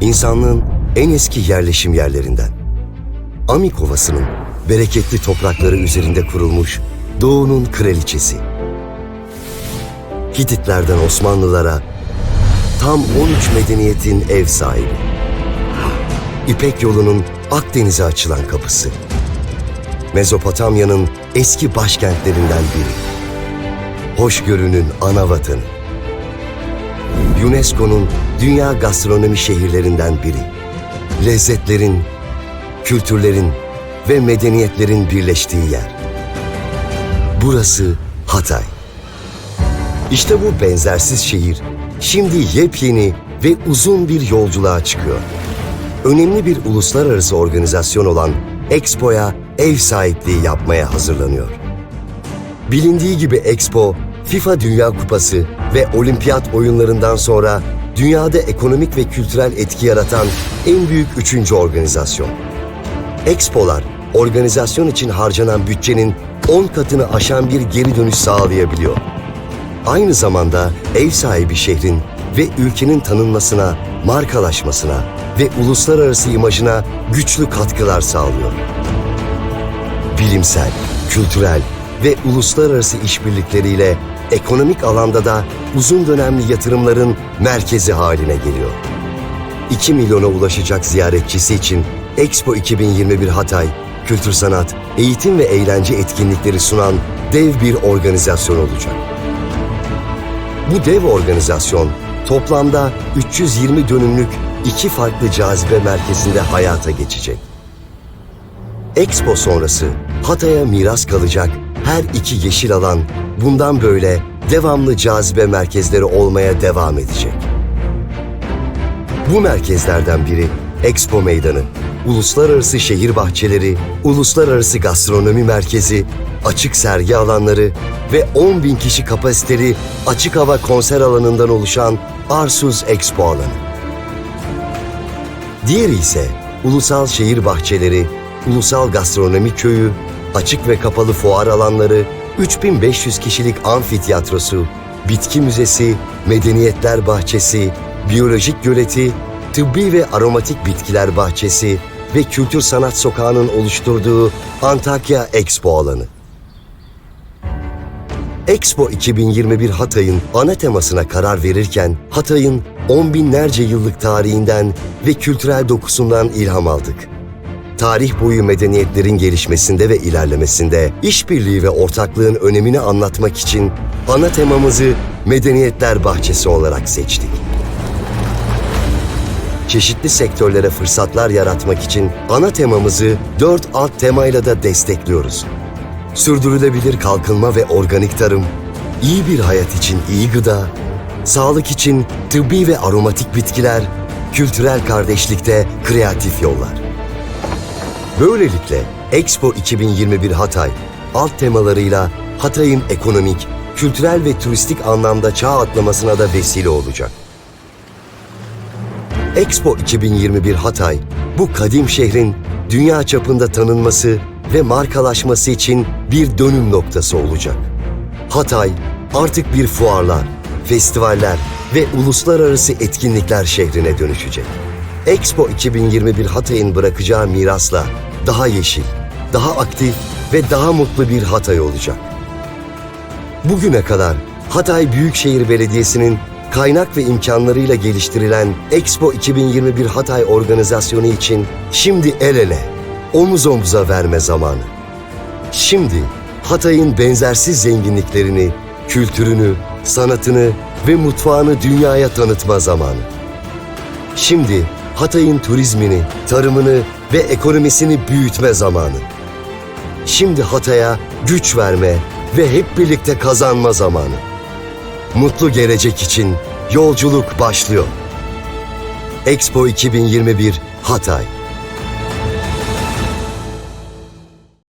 insanlığın en eski yerleşim yerlerinden. Amik Ovası'nın bereketli toprakları üzerinde kurulmuş Doğu'nun kraliçesi. Hititlerden Osmanlılara tam 13 medeniyetin ev sahibi. İpek yolunun Akdeniz'e açılan kapısı. Mezopotamya'nın eski başkentlerinden biri. Hoşgörünün ana vatanı. UNESCO'nun dünya gastronomi şehirlerinden biri. Lezzetlerin, kültürlerin ve medeniyetlerin birleştiği yer. Burası Hatay. İşte bu benzersiz şehir şimdi yepyeni ve uzun bir yolculuğa çıkıyor. Önemli bir uluslararası organizasyon olan Expo'ya ev sahipliği yapmaya hazırlanıyor. Bilindiği gibi Expo, FIFA Dünya Kupası ve Olimpiyat oyunlarından sonra dünyada ekonomik ve kültürel etki yaratan en büyük üçüncü organizasyon. Expo'lar, organizasyon için harcanan bütçenin 10 katını aşan bir geri dönüş sağlayabiliyor. Aynı zamanda ev sahibi şehrin ve ülkenin tanınmasına, markalaşmasına ve uluslararası imajına güçlü katkılar sağlıyor. Bilimsel, kültürel ve uluslararası işbirlikleriyle ekonomik alanda da uzun dönemli yatırımların merkezi haline geliyor. 2 milyona ulaşacak ziyaretçisi için Expo 2021 Hatay, kültür sanat, eğitim ve eğlence etkinlikleri sunan dev bir organizasyon olacak. Bu dev organizasyon toplamda 320 dönümlük iki farklı cazibe merkezinde hayata geçecek. Expo sonrası Hatay'a miras kalacak her iki yeşil alan bundan böyle devamlı cazibe merkezleri olmaya devam edecek. Bu merkezlerden biri Expo Meydanı, uluslararası şehir bahçeleri, uluslararası gastronomi merkezi, açık sergi alanları ve 10 bin kişi kapasiteli açık hava konser alanından oluşan Arsuz Expo alanı. Diğeri ise ulusal şehir bahçeleri, ulusal gastronomi köyü, açık ve kapalı fuar alanları, 3500 kişilik amfiteyatrosu, bitki müzesi, medeniyetler bahçesi, biyolojik göleti, tıbbi ve aromatik bitkiler bahçesi ve kültür sanat sokağının oluşturduğu Antakya Expo alanı. Expo 2021 Hatay'ın ana temasına karar verirken Hatay'ın on binlerce yıllık tarihinden ve kültürel dokusundan ilham aldık. Tarih boyu medeniyetlerin gelişmesinde ve ilerlemesinde işbirliği ve ortaklığın önemini anlatmak için ana temamızı Medeniyetler Bahçesi olarak seçtik. Çeşitli sektörlere fırsatlar yaratmak için ana temamızı dört alt temayla da destekliyoruz sürdürülebilir kalkınma ve organik tarım, iyi bir hayat için iyi gıda, sağlık için tıbbi ve aromatik bitkiler, kültürel kardeşlikte kreatif yollar. Böylelikle Expo 2021 Hatay, alt temalarıyla Hatay'ın ekonomik, kültürel ve turistik anlamda çağ atlamasına da vesile olacak. Expo 2021 Hatay, bu kadim şehrin dünya çapında tanınması ve markalaşması için bir dönüm noktası olacak. Hatay artık bir fuarlar, festivaller ve uluslararası etkinlikler şehrine dönüşecek. Expo 2021 Hatay'ın bırakacağı mirasla daha yeşil, daha aktif ve daha mutlu bir Hatay olacak. Bugüne kadar Hatay Büyükşehir Belediyesi'nin kaynak ve imkanlarıyla geliştirilen Expo 2021 Hatay organizasyonu için şimdi el ele, omuz omuza verme zamanı. Şimdi Hatay'ın benzersiz zenginliklerini, kültürünü, sanatını ve mutfağını dünyaya tanıtma zamanı. Şimdi Hatay'ın turizmini, tarımını ve ekonomisini büyütme zamanı. Şimdi Hatay'a güç verme ve hep birlikte kazanma zamanı. Mutlu gelecek için yolculuk başlıyor. Expo 2021 Hatay